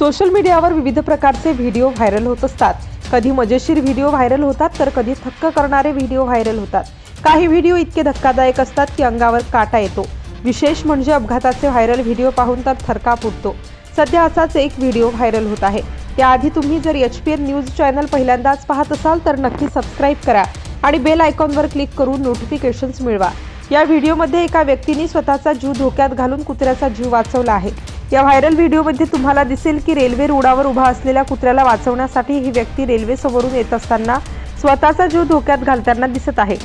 Social मीडियावर विविध प्रकारचे व्हिडिओ व्हायरल होत असतात. कधी मजेशीर व्हिडिओ व्हायरल होतात तर कधी थक्क करणारे व्हिडिओ व्हायरल होतात. काही व्हिडिओ इतके धक्कादायक असतात की अंगावर काटा येतो. विशेष म्हणजे अपघाताचे व्हायरल व्हिडिओ पाहून तर थरकाप उठतो. सध्या असाच एक व्हिडिओ व्हायरल होत आहे. त्याआधी तुम्ही जर H P N news channel पहिल्यांदाच पाहत असाल तर नक्की सबस्क्राईब करा आणि बेल आयकॉनवर क्लिक करून नोटिफिकेशन्स मिळवा. या व्हिडिओमध्ये एका व्यक्तीने स्वतःचा जीव धोक्यात घालून कुत्र्याचा जीव वाचवला आहे. या व्हायरल व्हिडिओमध्ये तुम्हाला दिसेल की रेल्वे रुळावर उभा असलेल्या कुत्र्याला वाचवण्यासाठी ही व्यक्ती रेल्वेसमोरून येत असताना स्वतःचा जीव धोक्यात घालताना दिसत आहे.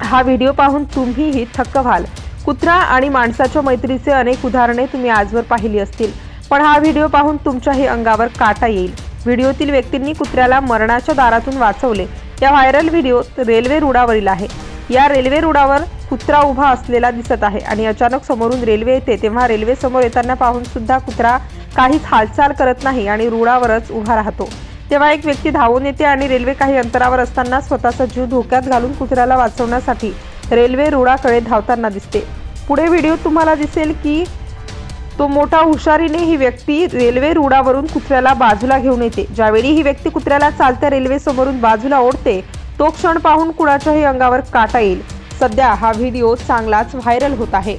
हा व्हिडिओ पाहून तुम्हीही थक्क व्हाल. कुत्रा आणि माणसाच्या मैत्रीचे अनेक उदाहरणे तुम्ही आजवर पाहिली असतील. पण हा व्हिडिओ पाहून तुमच्याही अंगावर काटा येईल. व्हिडिओतील व्यक्तींनी कुत्र्याला मरणाच्या दारातून वाचवले. या व्हायरल व्हिडिओ रेल्वे रुळावरील आहे. या रेल्वे रुळावर कुत्रा उभा असलेला दिसत आहे आणि अचानक समोरून रेल्वे येते तेव्हा रेल्वे समोर येताना पाहून सुद्धा कुत्रा काहीच हालचाल करत नाही आणि रुळावरच उभा राहतो. तेव्हा एक व्यक्ती धावून येते आणि रेल्वे काही अंतरावर असताना स्वतःचा जीव धोक्यात घालून कुत्र्याला वाचवण्यासाठी रेल्वे रुळाकडे धावताना दिसते. पुढे व्हिडिओ तुम्हाला दिसेल की तो मोठा हुशारीने ही व्यक्ती रेल्वे रुळावरून कुत्र्याला बाजूला घेऊन येते. ज्यावेळी ही व्यक्ती कुत्र्याला चालत्या रेल्वे समोरून बाजूला ओढते तो क्षण पाहून कुणाच्याही अंगावर काटा येईल. सध्या हा व्हिडिओ चांगलाच व्हायरल होत आहे.